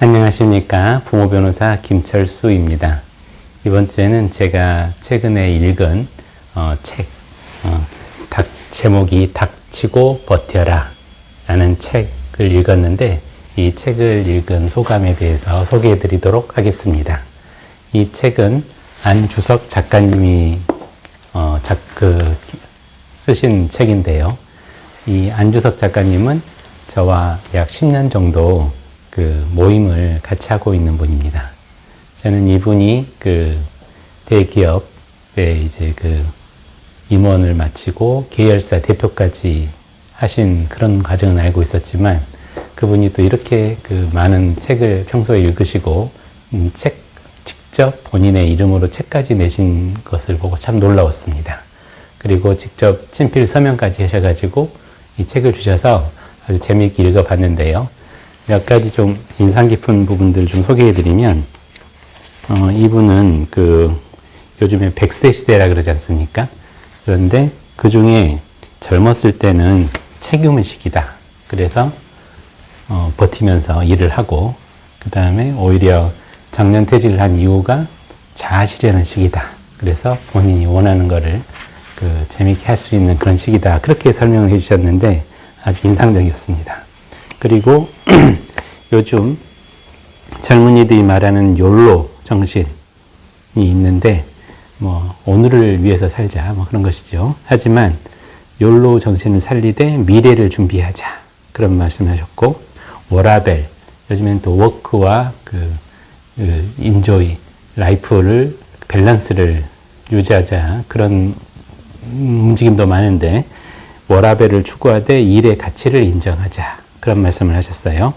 안녕하십니까. 부모 변호사 김철수입니다. 이번 주에는 제가 최근에 읽은 어, 책, 어, 닥, 제목이 닥치고 버텨라 라는 책을 읽었는데 이 책을 읽은 소감에 대해서 소개해 드리도록 하겠습니다. 이 책은 안주석 작가님이 어, 작, 그, 쓰신 책인데요. 이 안주석 작가님은 저와 약 10년 정도 그 모임을 같이 하고 있는 분입니다. 저는 이분이 그 대기업에 이제 그 임원을 마치고 계열사 대표까지 하신 그런 과정은 알고 있었지만 그분이 또 이렇게 그 많은 책을 평소에 읽으시고 음, 책 직접 본인의 이름으로 책까지 내신 것을 보고 참 놀라웠습니다. 그리고 직접 친필 서명까지 하셔가지고 이 책을 주셔서 아주 재미있게 읽어봤는데요. 몇 가지 좀 인상 깊은 부분들 좀 소개해드리면, 어, 이분은 그 요즘에 100세 시대라 그러지 않습니까? 그런데 그 중에 젊었을 때는 책임의 시기다. 그래서 어, 버티면서 일을 하고, 그 다음에 오히려 정년 퇴직을 한 이유가 자아실현의 시기다. 그래서 본인이 원하는 거를 그 재밌게 할 수 있는 그런 시기다. 그렇게 설명을 해주셨는데 아주 인상적이었습니다. 그리고 요즘 젊은이들이 말하는 욜로 정신이 있는데 뭐 오늘을 위해서 살자 뭐 그런 것이죠. 하지만 욜로 정신을 살리되 미래를 준비하자 그런 말씀하셨고 워라벨 요즘엔 또 워크와 그, 그 인조이 라이프를 밸런스를 유지하자 그런 움직임도 많은데 워라벨을 추구하되 일의 가치를 인정하자 그런 말씀을 하셨어요.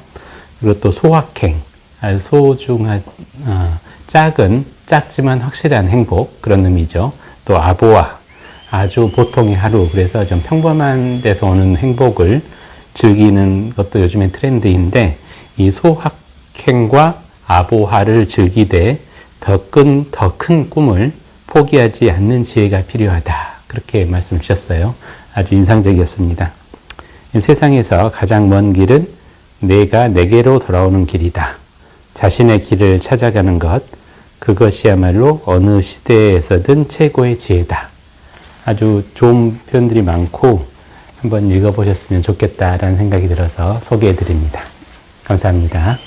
그리고 또 소확행, 아주 소중한 어, 작은 작지만 확실한 행복 그런 의미죠. 또 아보아 아주 보통의 하루 그래서 좀 평범한 데서 오는 행복을 즐기는 것도 요즘엔 트렌드인데 이 소확행과 아보하를 즐기되 더 큰 더 큰 꿈을 포기하지 않는 지혜가 필요하다. 그렇게 말씀 주셨어요. 아주 인상적이었습니다. 이 세상에서 가장 먼 길은 내가 내게로 돌아오는 길이다. 자신의 길을 찾아가는 것, 그것이야말로 어느 시대에서든 최고의 지혜다. 아주 좋은 표현들이 많고 한번 읽어보셨으면 좋겠다라는 생각이 들어서 소개해 드립니다. 감사합니다.